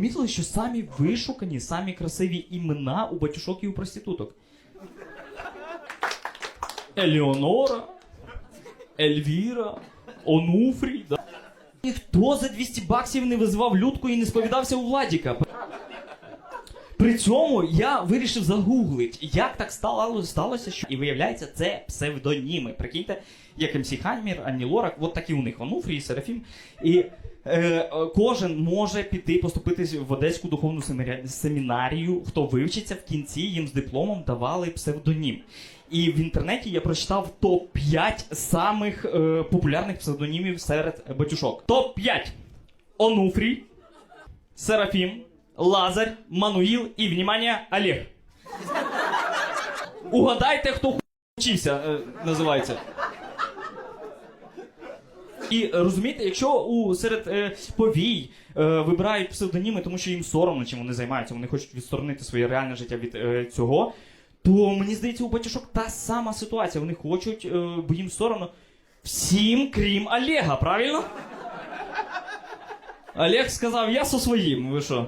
помітили, що самі вишукані, самі красиві імена у батюшок і у проституток? Елеонора, Ельвіра, Онуфрій. Да. Ніхто за 200 баксів не визивав людку і не сповідався у Владіка. При цьому я вирішив загуглити, як так стало, сталося, що і виявляється, це псевдоніми. Прикиньте, як МС Хаймір, Анні Лорак, от такі у них Онуфрій, Серафім. І е, кожен може піти поступити в Одеську духовну семінарію. Хто вивчиться в кінці, їм з дипломом давали псевдонім. І в інтернеті я прочитав топ-5 самих е, популярних псевдонімів серед батюшок. Топ-5. Онуфрій, Серафім, Лазарь, Мануїл і, внимание, Олег. Угадайте, хто вчився, е, називається. І розумієте, якщо у серед е, повій е, вибирають псевдоніми, тому що їм соромно, чим вони займаються, вони хочуть відсторонити своє реальне життя від е, цього, то мені здається, у батюшок та сама ситуація. Вони хочуть, е, бо їм соромно всім, крім Олега, правильно? Олег сказав, я со своїм, ви що?